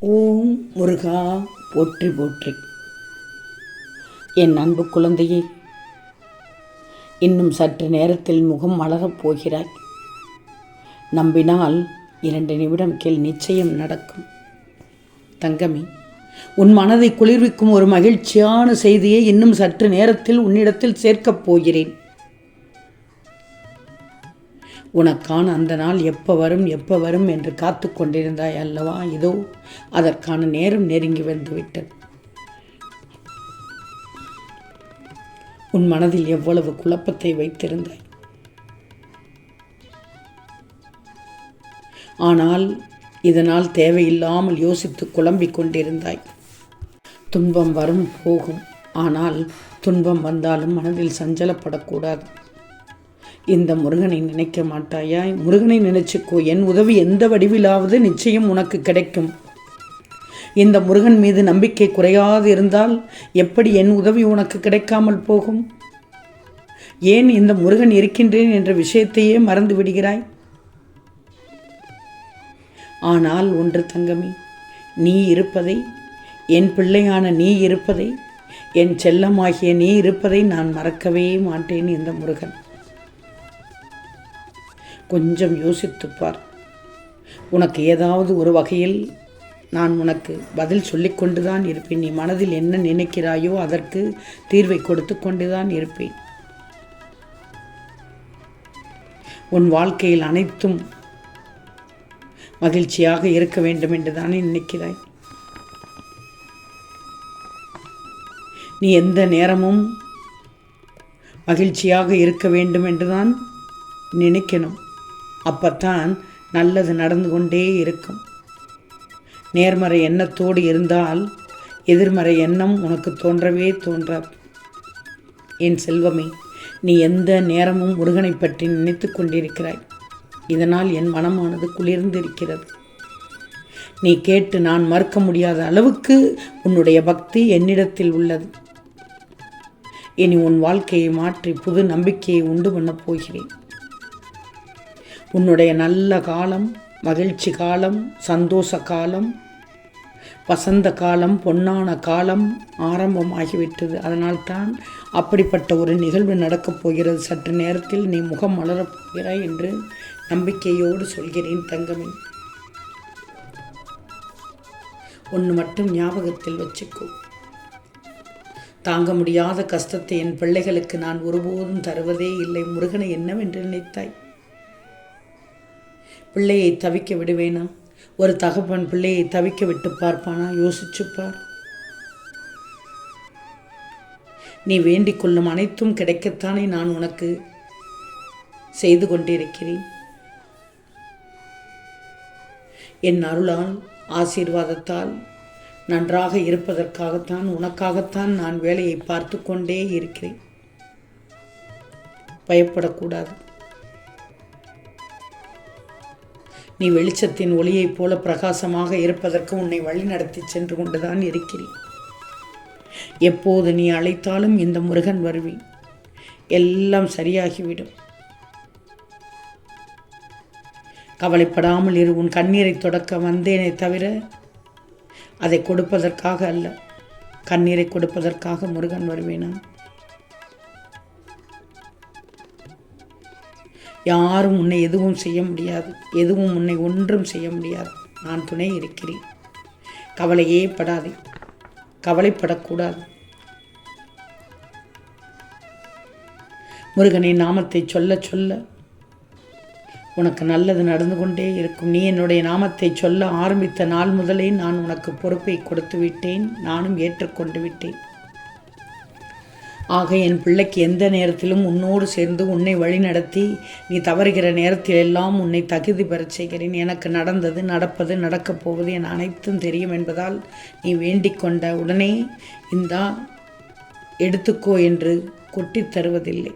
ஓம் முருகா போற்றி போற்றி. என் அன்பு குழந்தையே இன்னும் சற்று நேரத்தில் முகம் மலரப் போகிறாய். நம்பினால் இரண்டு நிமிடம் கீழ் நிச்சயம் நடக்கும். தங்கமி உன் மனதை குளிர்விக்கும் ஒரு மகிழ்ச்சியான செய்தியை இன்னும் சற்று நேரத்தில் உன்னிடத்தில் சேர்க்கப் போகிறேன். உனக்கான அந்த நாள் எப்போ வரும் எப்போ வரும் என்று காத்து கொண்டிருந்தாய் அல்லவா? இதோ அதற்கான நேரம் நெருங்கி வந்துவிட்டது. உன் மனதில் எவ்வளவு குழப்பத்தை வைத்திருந்தாய்? ஆனால் இதனால் தேவையில்லாமல் யோசித்து குழம்பிக் கொண்டிருந்தாய். துன்பம் வரும் போகும். ஆனால் துன்பம் வந்தாலும் மனதில் சஞ்சலப்படக்கூடாது. இந்த முருகனை நினைக்க மாட்டாயாய் முருகனை நினைச்சுக்கோ. என் உதவி எந்த வடிவிலாவது நிச்சயம் உனக்கு கிடைக்கும். இந்த முருகன் மீது நம்பிக்கை குறையாது இருந்தால் எப்படி என் உதவி உனக்கு கிடைக்காமல் போகும்? ஏன் இந்த முருகன் இருக்கின்றேன் என்ற விஷயத்தையே மறந்து விடுகிறாய்? ஆனால் ஒன்று தங்கமி நீ இருப்பதை என் பிள்ளையான நீ இருப்பதை என் செல்லமாகிய நீ இருப்பதை நான் மறக்கவே மாட்டேன் இந்த முருகன். கொஞ்சம் யோசித்துப்பார் உனக்கு ஏதாவது ஒரு வகையில் நான் உனக்கு பதில் சொல்லிக்கொண்டுதான் இருப்பேன். நீ மனதில் என்ன நினைக்கிறாயோ அதற்கு தீர்வை கொடுத்து கொண்டுதான் இருப்பேன். உன் வாழ்க்கையில் அனைத்தும் மகிழ்ச்சியாக இருக்க வேண்டும் என்று தானே நினைக்கிறாய். நீ எந்த நேரமும் மகிழ்ச்சியாக இருக்க வேண்டும் என்றுதான் நினைக்கணும். அப்பத்தான் நல்லது நடந்து கொண்டே இருக்கும். நேர்மறை எண்ணத்தோடு இருந்தால் எதிர்மறை எண்ணம் உனக்கு தோன்றவே தோன்றாது. என் செல்வமே நீ எந்த நேரமும் முருகனை பற்றி நினைத்து கொண்டிருக்கிறாய். இதனால் என் மனமானது குளிர்ந்திருக்கிறது. நீ கேட்டு நான் மறுக்க முடியாத அளவுக்கு உன்னுடைய பக்தி என்னிடத்தில் உள்ளது. இனி உன் வாழ்க்கையை மாற்றி புது நம்பிக்கையை உண்டு பண்ணப் போகிறேன். உன்னுடைய நல்ல காலம் மகிழ்ச்சி காலம் சந்தோஷ காலம் வசந்த காலம் பொன்னான காலம் ஆரம்பமாகிவிட்டது. அதனால்தான் அப்படிப்பட்ட ஒரு நிகழ்வு நடக்கப் போகிறது. சற்று நேரத்தில் நீ முகம் மலரப் போகிறாய் என்று நம்பிக்கையோடு சொல்கிறேன் தங்கமே. ஒன்று மட்டும் ஞாபகத்தில் வச்சுக்கோ. தாங்க முடியாத கஷ்டத்தை என் பிள்ளைகளுக்கு நான் ஒருபோதும் தருவதே இல்லை. முருகனை என்னவென்று நினைத்தாய்? பிள்ளையை தவிக்க விடுவேனா? ஒரு தகப்பன் பிள்ளையை தவிக்க விட்டு பார்ப்பானா? யோசிச்சுப்பார். நீ வேண்டிக் கொள்ளும் அனைத்தும் கிடைக்கத்தானே நான் உனக்கு செய்து கொண்டிருக்கிறேன். என் அருளால் ஆசீர்வாதத்தால் நன்றாக இருப்பதற்காகத்தான் உனக்காகத்தான் நான் வேலையை பார்த்து கொண்டே இருக்கிறேன். பயப்படக்கூடாது. நீ வெளிச்சத்தின் ஒளியைப் போல பிரகாசமாக இருப்பதற்கு உன்னை வழிநடத்தி சென்று கொண்டுதான் இருக்கிறேன். எப்போது நீ அழைத்தாலும் இந்த முருகன் வருவி எல்லாம் சரியாகிவிடும். கவலைப்படாமல் இரு உன் கண்ணீரை தொடக்க வந்தேனே தவிர அதை கொடுப்பதற்காக அல்ல. கண்ணீரை கொடுப்பதற்காக முருகன் வருவேனா? யாரும் உன்னை எதுவும் செய்ய முடியாது. எதுவும் உன்னை ஒன்றும் செய்ய முடியாது. நான் துணை இருக்கிறேன். கவலையே படாதே. கவலைப்படக்கூடாது. முருகனின் நாமத்தை சொல்ல சொல்ல உனக்கு நல்லது நடந்து கொண்டே இருக்கும். நீ என்னுடைய நாமத்தை சொல்ல ஆரம்பித்த நாள் முதலே நான் உனக்கு பொறுப்பை கொடுத்து விட்டேன். நானும் ஏற்றுக்கொண்டு விட்டேன். ஆக என் பிள்ளைக்கு எந்த நேரத்திலும் உன்னோடு சேர்ந்து உன்னை வழிநடத்தி நீ தவறுகிற நேரத்தில் எல்லாம் உன்னை தகுதி பெறச் செய்கிறேன். எனக்கு நடந்தது நடப்பது நடக்கப் போவது என அனைத்தும் தெரியும் என்பதால் நீ வேண்டிக் கொண்ட உடனே இந்தா எடுத்துக்கோ என்று கொட்டித் தருவதில்லை.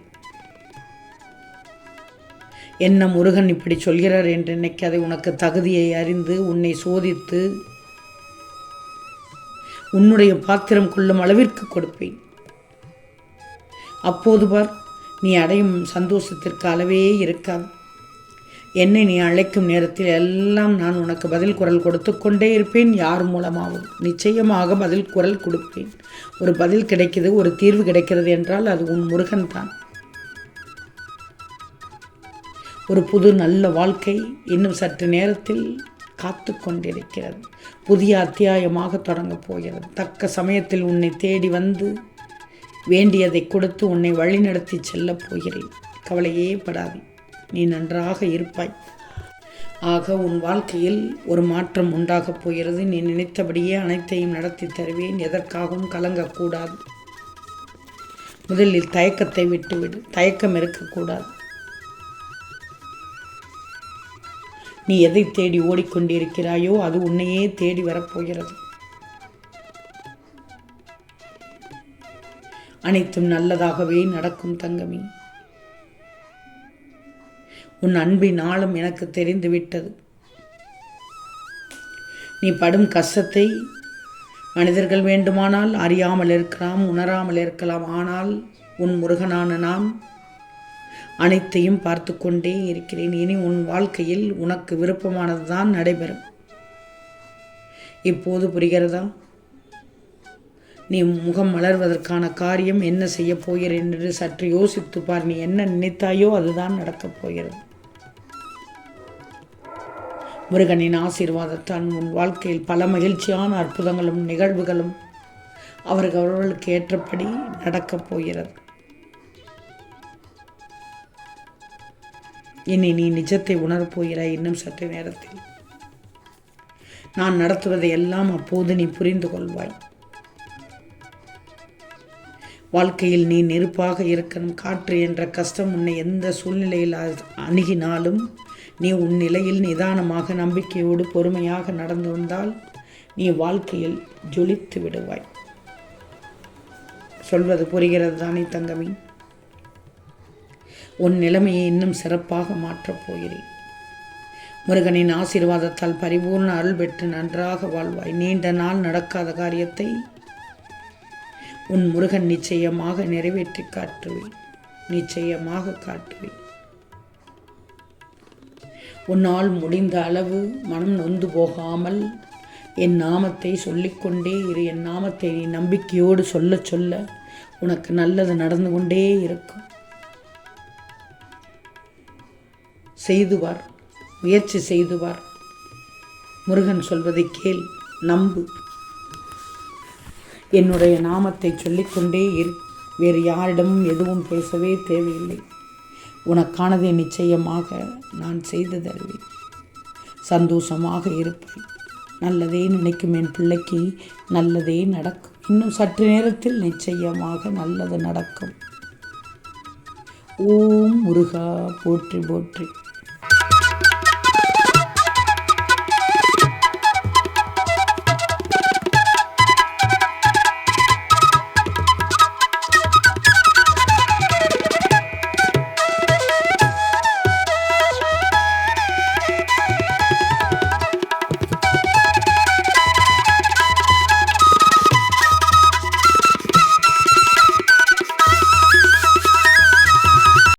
என்ன முருகன் இப்படி சொல்கிறார் என்று நினைக்காதே. உனக்கு தகுதியை அறிந்து உன்னை சோதித்து உன்னுடைய பாத்திரம் கொள்ளும் அளவிற்கு கொடுப்பேன். அப்போது பார் நீ அடையும் சந்தோஷத்திற்கு அளவே இருக்காது. என்னை நீ அழைக்கும் நேரத்தில் எல்லாம் நான் உனக்கு பதில் குரல் கொடுத்து கொண்டே இருப்பேன். யார் மூலமாகவும் நிச்சயமாக பதில் குரல் கொடுப்பேன். ஒரு பதில் கிடைக்கிறது ஒரு தீர்வு கிடைக்கிறது என்றால் அது உன் முருகன் தான் ஒரு புது நல்ல வாழ்க்கை இன்னும் சற்று நேரத்தில் காத்து கொண்டிருக்கிறது. புதிய அத்தியாயமாக தொடங்கப் போகிறது. தக்க சமயத்தில் உன்னை தேடி வந்து வேண்டியதை கொடுத்து உன்னை வழிநடத்தி செல்லப் போகிறேன். கவலையே படாதே நீ நன்றாக இருப்பாய். ஆக உன் வாழ்க்கையில் ஒரு மாற்றம் உண்டாகப் போகிறது. நீ நினைத்தபடியே அனைத்தையும் நடத்தி தருவேன் எதற்காகவும் கலங்கக்கூடாது. முதலில் தயக்கத்தை விட்டுவிடு தயக்கம் இருக்கக்கூடாது. நீ எதை தேடி ஓடிக்கொண்டிருக்கிறாயோ அது உன்னையே தேடி வரப்போகிறது அனைத்தும் நல்லதாகவே நடக்கும் தங்கமி. உன் அன்பின் ஆழம் எனக்கு தெரிந்துவிட்டது நீ படும் கஷ்டத்தை மனிதர்கள் வேண்டுமானால் அறியாமல் இருக்கலாம் உணராமல் இருக்கலாம். ஆனால் உன் முருகனான நான் அனைத்தையும் பார்த்து கொண்டே இருக்கிறேன். இனி உன் வாழ்க்கையில் உனக்கு விருப்பமானதுதான் நடைபெறும். இப்போது புரிகிறதா? நீ முகம் மலர்வதற்கான காரியம் என்ன செய்ய போகிறேன் என்று சற்று யோசித்து பார். நீ என்ன நினைத்தாயோ அதுதான் நடக்கப் போகிறது. முருகனின் ஆசீர்வாதத்தான் உன் வாழ்க்கையில் பல மகிழ்ச்சியான அற்புதங்களும் நிகழ்வுகளும் அவர்கள் அவர்களுக்கு ஏற்றபடி நடக்கப் போகிறது. இனி நீ நிஜத்தை உணரப்போகிறாய் இன்னும் சற்று நேரத்தில். நான் நடத்துவதை எல்லாம் அப்போது நீ புரிந்து கொள்வாய். வாழ்க்கையில் நீ நெருப்பாக இருக்கணும். காற்று என்ற கஷ்டம் உன்னை எந்த சூழ்நிலையில் அணுகினாலும் நீ உன் நிலையில் நிதானமாக நம்பிக்கையோடு பொறுமையாக நடந்து வந்தால் நீ வாழ்க்கையில் ஜொலித்து விடுவாய். சொல்வது புரிகிறது தானே தங்கமி? உன் நிலைமையை இன்னும் சிறப்பாக மாற்றப் போகிறேன். முருகனின் ஆசீர்வாதத்தால் பரிபூர்ண அருள் பெற்று நன்றாக வாழ்வாய். நீண்ட நாள் நடக்காத காரியத்தை உன் முருகன் நிச்சயமாக நிறைவேற்றி காட்டுவேன். நிச்சயமாக காட்டுவேன். உன்னால் முடிந்த அளவு மனம் நொந்து போகாமல் என் நாமத்தை சொல்லிக்கொண்டே இரு. என் நாமத்தை நீ நம்பிக்கையோடு சொல்ல சொல்ல உனக்கு நல்லது நடந்து கொண்டே இருக்கும். செய்துவார் முயற்சி செய்துவார். முருகன் சொல்வதை கேள் நம்பு. என்னுடைய நாமத்தை சொல்லிக்கொண்டே இரு. வேறு யாரிடமும் எதுவும் பேசவே தேவையில்லை. உனக்கானதை நிச்சயமாக நான் செய்து தருவேன் சந்தோஷமாக இருப்பேன். நல்லதே நினைக்கும் என் பிள்ளைக்கு நல்லதே நடக்கும். இன்னும் சற்று நேரத்தில் நிச்சயமாக நல்லது நடக்கும். ஓம் முருகா போற்றி போற்றி.